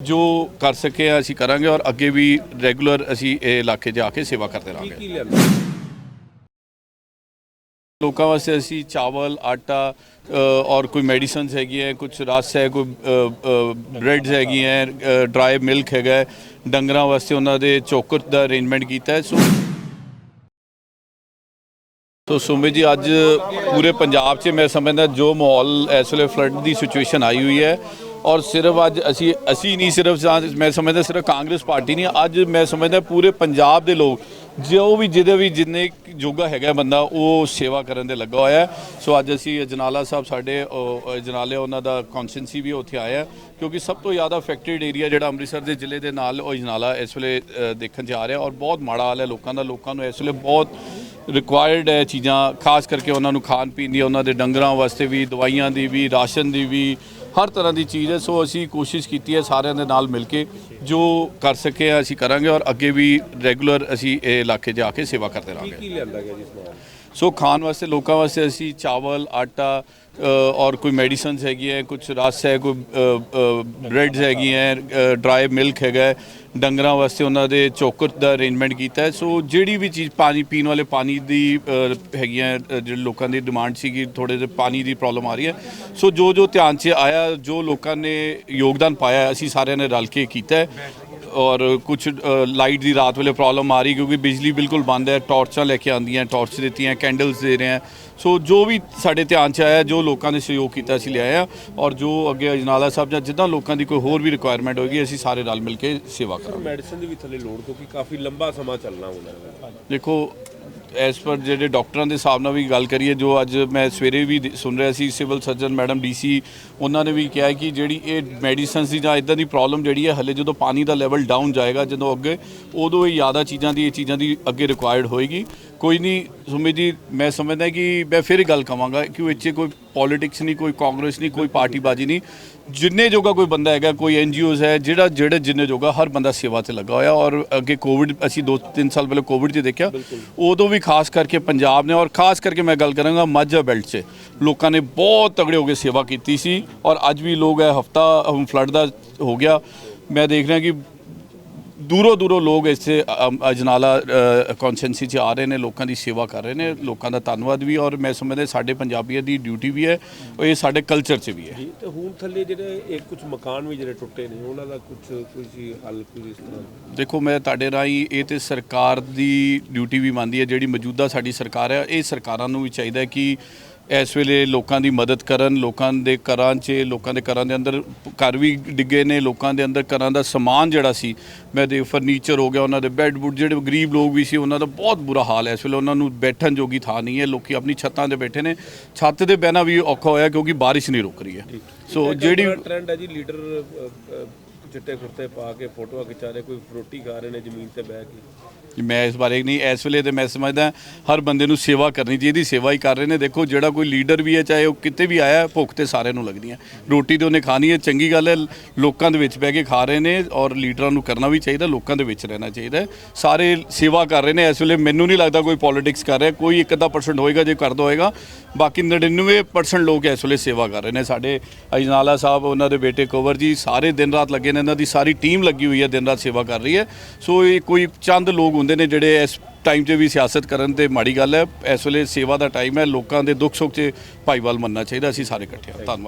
ਜੋ ਕਰ ਸਕੇ ਆ ਅਸੀਂ ਕਰਾਂਗੇ ਔਰ ਅੱਗੇ ਵੀ ਰੈਗੂਲਰ ਅਸੀਂ ਇਹ ਇਲਾਕੇ 'ਚ ਆ ਕੇ ਸੇਵਾ ਕਰਦੇ ਰਹਾਂਗੇ। ਲੋਕਾਂ ਵਾਸਤੇ ਅਸੀਂ ਚਾਵਲ ਆਟਾ ਔਰ ਕੋਈ ਮੈਡੀਸਨਸ ਹੈਗੀ ਹੈ ਕੁਝ ਰਸ ਹੈ ਕੋਈ ਬ੍ਰੈਡਸ ਹੈਗੀ ਹੈ ਡਰਾਈ ਮਿਲਕ ਹੈਗਾ ਡੰਗਰਾਂ ਵਾਸਤੇ ਉਹਨਾਂ ਦੇ ਚੋਕਰ ਦਾ ਅਰੇਂਜਮੈਂਟ ਕੀਤਾ ਹੈ। ਸੋ ਸੋ ਸੁਮੇ ਜੀ ਅੱਜ ਪੂਰੇ ਪੰਜਾਬ 'ਚ ਮੈਂ ਸਮਝਦਾ ਜੋ ਮਾਹੌਲ ਇਸ ਵੇਲੇ ਫਲੱਡ ਦੀ ਸਿਚੁਏਸ਼ਨ ਆਈ ਹੋਈ ਹੈ। ਔਰ ਸਿਰਫ ਅੱਜ ਅਸੀਂ ਅਸੀਂ ਨਹੀਂ ਸਿਰਫ ਜਾਂ- ਮੈਂ ਸਮਝਦਾ ਸਿਰਫ ਕਾਂਗਰਸ ਪਾਰਟੀ ਨਹੀਂ ਅੱਜ ਮੈਂ ਸਮਝਦਾ ਪੂਰੇ ਪੰਜਾਬ ਦੇ ਲੋਕ ਜੋ ਵੀ ਜਿਹਦੇ ਵੀ ਜਿੰਨੇ ਜੋਗਾ ਹੈਗਾ ਬੰਦਾ ਉਹ ਸੇਵਾ ਕਰਨ ਦੇ ਲੱਗਾ ਹੋਇਆ ਸੋ ਅੱਜ ਅਸੀਂ ਅਜਨਾਲਾ ਸਾਹਿਬ ਸਾਡੇ ਉਹ, ਅਜਨਾਲੇ ਉਹਨਾਂ ਦਾ ਕੌਨਸਟੈਂਸੀ ਵੀ ਉੱਥੇ ਆਇਆ ਕਿਉਂਕਿ ਸਭ ਤੋਂ ਜ਼ਿਆਦਾ ਅਫੈਕਟਡ ਏਰੀਆ ਜਿਹੜਾ ਅੰਮ੍ਰਿਤਸਰ ਦੇ ਜ਼ਿਲ੍ਹੇ ਦੇ ਨਾਲ ਉਹ ਅਜਨਾਲਾ ਇਸ ਵੇਲੇ ਦੇਖਣ 'ਚ ਆ ਰਿਹਾ ਔਰ ਬਹੁਤ ਮਾੜਾ ਹਾਲ ਹੈ ਲੋਕਾਂ ਦਾ ਲੋਕਾਂ ਨੂੰ ਇਸ ਵੇਲੇ ਬਹੁਤ ਰਿਕੁਆਇਰਡ ਹੈ ਚੀਜ਼ਾਂ ਖਾਸ ਕਰਕੇ ਉਹਨਾਂ ਨੂੰ ਖਾਣ ਪੀਣ ਦੀ ਉਹਨਾਂ ਦੇ ਡੰਗਰਾਂ ਵਾਸਤੇ ਵੀ ਦਵਾਈਆਂ ਦੀ ਵੀ ਰਾਸ਼ਨ ਦੀ ਵੀ ਹਰ ਤਰ੍ਹਾਂ ਦੀ ਚੀਜ਼ ਹੈ। ਸੋ ਅਸੀਂ ਕੋਸ਼ਿਸ਼ ਕੀਤੀ ਹੈ ਸਾਰਿਆਂ ਦੇ ਨਾਲ ਮਿਲ ਕੇ ਜੋ ਕਰ ਸਕੇ ਆ ਅਸੀਂ ਕਰਾਂਗੇ ਔਰ ਅੱਗੇ ਵੀ ਰੈਗੂਲਰ ਅਸੀਂ ਇਹ ਇਲਾਕੇ ਆ ਕੇ ਸੇਵਾ ਕਰਦੇ ਰਹਾਂਗੇ। ਕੀ ਲਿਆਂਦਾ ਗਿਆ ਜੀ ਸਮਾਨ ਸੋ ਖਾਣ ਵਾਸਤੇ ਲੋਕਾਂ ਵਾਸਤੇ ਅਸੀਂ ਚਾਵਲ ਆਟਾ ਔਰ ਕੋਈ ਮੈਡੀਸਨਸ ਹੈਗੀ ਹੈ ਕੁਝ ਰਸ ਹੈ ਕੋਈ ਬ੍ਰੈਡਸ ਹੈਗੀ ਹੈ ਡਰਾਈ ਮਿਲਕ ਹੈਗਾ ਡੰਗਰਾਂ ਵਾਸਤੇ ਉਹਨਾਂ ਦੇ ਚੋਕਰ ਦਾ ਅਰੇਂਜਮੈਂਟ ਕੀਤਾ ਹੈ। ਸੋ ਜਿਹੜੀ ਵੀ ਚੀਜ਼ ਪਾਣੀ ਪੀਣ ਵਾਲੇ ਪਾਣੀ ਦੀ ਹੈਗੀਆਂ ਜਿਹੜੇ ਲੋਕਾਂ ਦੀ ਡਿਮਾਂਡ ਸੀਗੀ ਥੋੜੇ ਜਿਹੇ ਪਾਣੀ ਦੀ ਪ੍ਰੋਬਲਮ ਆ ਰਹੀ ਹੈ। ਸੋ ਜੋ ਜੋ ਧਿਆਨ 'ਚ ਆਇਆ, ਜੋ ਲੋਕਾਂ ਨੇ ਯੋਗਦਾਨ ਪਾਇਆ, ਅਸੀਂ ਸਾਰਿਆਂ ਨੇ ਰਲ ਕੇ ਕੀਤਾ ਔਰ ਕੁਝ ਲਾਈਟ ਦੀ ਰਾਤ ਵੇਲੇ ਪ੍ਰੋਬਲਮ ਆ ਰਹੀ ਕਿਉਂਕਿ ਬਿਜਲੀ ਬਿਲਕੁਲ ਬੰਦ ਹੈ ਟਾਰਚਾਂ ਲੈ ਕੇ ਆਂਦੀਆਂ ਟਾਰਚ ਦਿੱਤੀਆਂ ਕੈਂਡਲਸ ਦੇ ਰਹੇ ਹਾਂ। ਸੋ ਜੋ ਵੀ ਸਾਡੇ ਧਿਆਨ 'ਚ ਆਇਆ ਜੋ ਲੋਕਾਂ ਨੇ ਸਹਿਯੋਗ ਕੀਤਾ ਅਸੀਂ ਲਿਆਇਆ ਔਰ ਜੋ ਅੱਗੇ ਅਜਨਾਲਾ ਸਾਹਿਬ ਜਾਂ ਜਿੱਦਾਂ ਲੋਕਾਂ ਦੀ ਕੋਈ ਹੋਰ ਵੀ ਰਿਕੁਆਇਰਮੈਂਟ ਹੋਏਗੀ ਅਸੀਂ ਸਾਰੇ ਰਲ ਮਿਲ ਕੇ ਸੇਵਾ ਕਰਾਂਗੇ। ਮੈਡੀਸਨ ਦੀ ਵੀ ਥੱਲੇ ਲੋੜ ਕਿਉਂਕਿ ਕਾਫੀ ਲੰਬਾ ਸਮਾਂ ਚੱਲਣਾ ਹੁੰਦਾ ਹੈ। ਦੇਖੋ ਐਸ ਪਰ ਜਿਹੜੇ ਡਾਕਟਰਾਂ ਦੇ ਹਿਸਾਬ ਨਾਲ ਵੀ ਗੱਲ ਕਰੀਏ, ਜੋ ਅੱਜ ਮੈਂ ਸਵੇਰੇ ਵੀ ਸੁਣ ਰਿਹਾ ਸੀ ਸਿਵਲ ਸਰਜਨ ਮੈਡਮ ਡੀਸੀ ਉਹਨਾਂ ਨੇ ਵੀ ਕਿਹਾ ਕਿ ਜਿਹੜੀ ਇਹ ਮੈਡੀਸਨਸ ਦੀ ਜਾਂ ਇਦਾਂ ਦੀ ਪ੍ਰੋਬਲਮ ਜਿਹੜੀ ਹੈ, ਹਲੇ ਜਦੋਂ ਪਾਣੀ ਦਾ ਲੈਵਲ ਡਾਊਨ ਜਾਏਗਾ, ਜਦੋਂ ਅੱਗੇ, ਉਦੋਂ ਇਹ ਜ਼ਿਆਦਾ ਚੀਜ਼ਾਂ ਦੀ, ਇਹ ਚੀਜ਼ਾਂ ਦੀ ਅੱਗੇ ਰਿਕੁਆਇਰਡ ਹੋਏਗੀ। ਕੋਈ ਨਹੀਂ ਸੁਮਿਤ ਜੀ, ਮੈਂ ਸਮਝਦਾ ਕਿ ਮੈਂ ਫਿਰ ਗੱਲ ਕਵਾਂਗਾ ਕਿ ਉਹ ਇੱਥੇ ਕੋਈ ਪੋਲਿਟਿਕਸ ਨਹੀਂ, ਕੋਈ ਕਾਂਗਰਸ ਨਹੀਂ, ਕੋਈ ਪਾਰਟੀਬਾਜ਼ੀ ਨਹੀਂ। ਜਿੰਨੇ ਜੋਗਾ ਕੋਈ ਬੰਦਾ ਹੈਗਾ, ਕੋਈ ਐਨਜੀਓਜ਼ ਹੈ, ਜਿਹੜਾ ਜਿਹੜੇ ਜਿੰਨੇ ਜੋਗਾ, ਹਰ ਬੰਦਾ ਸੇਵਾ 'ਚ ਲੱਗਾ ਹੋਇਆ। ਔਰ ਅੱਗੇ ਕੋਵਿਡ ਅਸੀਂ 2-3 ਸਾਲ ਪਹਿਲੇ ਕੋਵਿਡ 'ਚ ਦੇਖਿਆ। ਉਦੋਂ ਵੀ ਖਾਸ ਕਰਕੇ ਪੰਜਾਬ ਨੇ, ਔਰ ਖਾਸ ਕਰਕੇ ਮੈਂ ਗੱਲ ਕਰਾਂਗਾ ਮਾਝਾ ਬੈਲਟ 'ਚ। ਲੋਕਾਂ ਨੇ ਬਹੁਤ ਤਗੜੇ ਹੋ ਕੇ ਸੇਵਾ ਕੀਤੀ ਸੀ। ਔਰ ਅੱਜ ਵੀ ਲੋਕ ਹੈ ਹਫਤਾ, ਹੁਣ ਫਲੱਡ ਦਾ ਹੋ ਗਿਆ। ਮੈਂ ਦੇਖ ਰਿਹਾ ਕਿ ਦੂਰੋਂ ਦੂਰੋਂ ਲੋਕ ਇੱਥੇ ਅਜਨਾਲਾ ਕੌਨਸੈਂਸੀ 'ਚ ਆ ਰਹੇ ਨੇ ਲੋਕਾਂ ਦੀ ਸੇਵਾ ਕਰ ਰਹੇ ਨੇ ਲੋਕਾਂ ਦਾ ਧੰਨਵਾਦ ਵੀ ਔਰ ਮੈਂ ਸਮਝਦਾ ਸਾਡੇ ਪੰਜਾਬੀਆਂ ਦੀ ਡਿਊਟੀ ਵੀ ਹੈ ਔਰ ਇਹ ਸਾਡੇ ਕਲਚਰ 'ਚ ਵੀ ਹੈ। ਜੀ ਤੇ ਹੁਣ ਥੱਲੇ ਜਿਹੜੇ ਇੱਕ ਕੁਝ ਮਕਾਨ ਵੀ ਜਿਹੜੇ ਟੁੱਟੇ ਨੇ ਉਹਨਾਂ ਦਾ ਕੁਝ ਕੋਈ ਹੱਲ ਕੋਈ ਇਸ ਤਰ੍ਹਾਂ? ਦੇਖੋ ਮੈਂ ਤੁਹਾਡੇ ਰਾਹੀਂ ਇਹ ਤੇ ਸਰਕਾਰ ਦੀ ਡਿਊਟੀ ਵੀ ਮੰਨਦੀ ਹੈ ਜਿਹੜੀ ਮੌਜੂਦਾ ਸਾਡੀ ਸਰਕਾਰ ਹੈ ਇਹ ਸਰਕਾਰਾਂ ਨੂੰ ਵੀ ਚਾਹੀਦਾ ਹੈ ਕਿ ਇਸ ਵੇਲੇ ਲੋਕਾਂ ਦੀ ਮਦਦ ਕਰਨ ਲੋਕਾਂ ਦੇ ਘਰਾਂ 'ਚ ਲੋਕਾਂ ਦੇ ਘਰਾਂ ਦੇ ਅੰਦਰ ਘਰ ਵੀ ਡਿੱਗੇ ਨੇ ਲੋਕਾਂ ਦੇ ਅੰਦਰ ਘਰਾਂ ਦਾ ਸਮਾਨ ਜਿਹੜਾ ਸੀ ਮੈਂ ਦੇ ਫਰਨੀਚਰ ਹੋ ਗਿਆ ਉਹਨਾਂ ਦੇ ਬੈੱਡ ਬੁੱਡ ਜਿਹੜੇ ਗਰੀਬ ਲੋਕ ਵੀ ਸੀ ਉਹਨਾਂ ਦਾ ਬਹੁਤ ਬੁਰਾ ਹਾਲ ਹੈ। ਇਸ ਵੇਲੇ ਉਹਨਾਂ ਨੂੰ ਬੈਠਣ ਜੋਗੀ ਥਾਂ ਨਹੀਂ ਹੈ ਲੋਕੀ ਆਪਣੀ ਛੱਤਾਂ ਤੇ ਬੈਠੇ ਨੇ। ਛੱਤ ਤੇ ਬਹਿਣਾ ਵੀ ਔਖਾ ਹੋਇਆ ਕਿਉਂਕਿ ਬਾਰਿਸ਼ ਨਹੀਂ ਰੁਕ ਰਹੀ ਹੈ। ਸੋ ਜਿਹੜੀ ਟ੍ਰੈਂਡ ਹੈ ਜੀ ਲੀਡਰ ਚਿੱਟੇ ਕੁਰਤੇ ਪਾ ਕੇ ਫੋਟੋਆਂ ਖਿਚਾ ਰਹੇ, ਕੋਈ ਰੋਟੀ ਖਾ ਰਹੇ ਨੇ ਜ਼ਮੀਨ ਤੇ ਬਹਿ ਕੇ। ਮੈਂ ਇਸ ਬਾਰੇ ਨਹੀਂ, ਇਸ ਵੇਲੇ ਤੇ ਮੈਂ ਸਮਝਦਾ ਹਰ ਬੰਦੇ ਨੂੰ ਸੇਵਾ ਕਰਨੀ ਚਾਹੀਦੀ ਸੇਵਾ ਹੀ ਕਰ ਰਹੇ ਨੇ। ਦੇਖੋ, ਜਿਹੜਾ ਕੋਈ ਲੀਡਰ ਵੀ ਹੈ, ਚਾਹੇ ਉਹ ਕਿਤੇ ਵੀ ਆਇਆ, ਭੁੱਖ ਤੇ ਸਾਰਿਆਂ ਨੂੰ ਲੱਗਦੀ ਹੈ। ਰੋਟੀ ਤੇ ਉਹਨੇ ਖਾਣੀ ਹੈ, ਚੰਗੀ ਗੱਲ ਹੈ, ਲੋਕਾਂ ਦੇ ਵਿੱਚ ਬਹਿ ਕੇ ਖਾ ਰਹੇ ਨੇ ਔਰ ਲੀਡਰਾਂ ਨੂੰ ਕਰਨਾ ਵੀ ਚਾਹੀਦਾ, ਲੋਕਾਂ ਦੇ ਵਿੱਚ ਰਹਿਣਾ ਚਾਹੀਦਾ ਸਾਰੇ ਸੇਵਾ ਕਰ ਰਹੇ ਨੇ, ਇਸ ਵੇਲੇ ਮੈਨੂੰ ਨਹੀਂ ਲੱਗਦਾ ਕੋਈ ਪੋਲਿਟਿਕਸ ਕਰ ਰਿਹਾ, ਕੋਈ ਇੱਕ ਅੱਧਾ ਪਰਸੈਂਟ ਹੋਏਗਾ, ਜੇ ਕਰਦਾ ਹੋਏਗਾ। ਬਾਕੀ 99% ਲੋਕ ਇਸ ਵੇਲੇ ਸੇਵਾ ਕਰ ਰਹੇ ਨੇ। ਸਾਡੇ ਅਜਨਾਲਾ ਸਾਹਿਬ, ਉਹਨਾਂ ਦੇ ਬੇਟੇ ਕੋਵਰ ਜੀ, ਸਾਰੇ ਦਿਨ ਰਾਤ ਲੱਗੇ ਨੇ ਇਹਨਾਂ ਦੀ ਸਾਰੀ ਟੀਮ ਲੱਗੀ ਹੋਈ ਹੈ, ਦਿਨ ਰਾਤ ਸੇਵਾ ਕਰ ਰਹੀ ਹੈ। ਸੋ ਇਹ ਕੋਈ ਚੰਦ ਲੋਕ ਹੁੰਦੇ ਨੇ ਜਿਹੜੇ ਇਸ ਟਾਈਮ 'ਤੇ ਵੀ ਸਿਆਸਤ ਕਰਨ ਤੇ ਮਾੜੀ ਗੱਲ ਹੈ। ਇਸ ਵੇਲੇ ਸੇਵਾ ਦਾ ਟਾਈਮ ਹੈ। ਲੋਕਾਂ ਦੇ ਦੁੱਖ ਸੁੱਖ 'ਚ ਭਾਈਵਾਲ ਮੰਨਣਾ ਚਾਹੀਦਾ। ਅਸੀਂ ਸਾਰੇ ਇਕੱਠੇ ਹਾਂ। ਧੰਨਵਾਦ।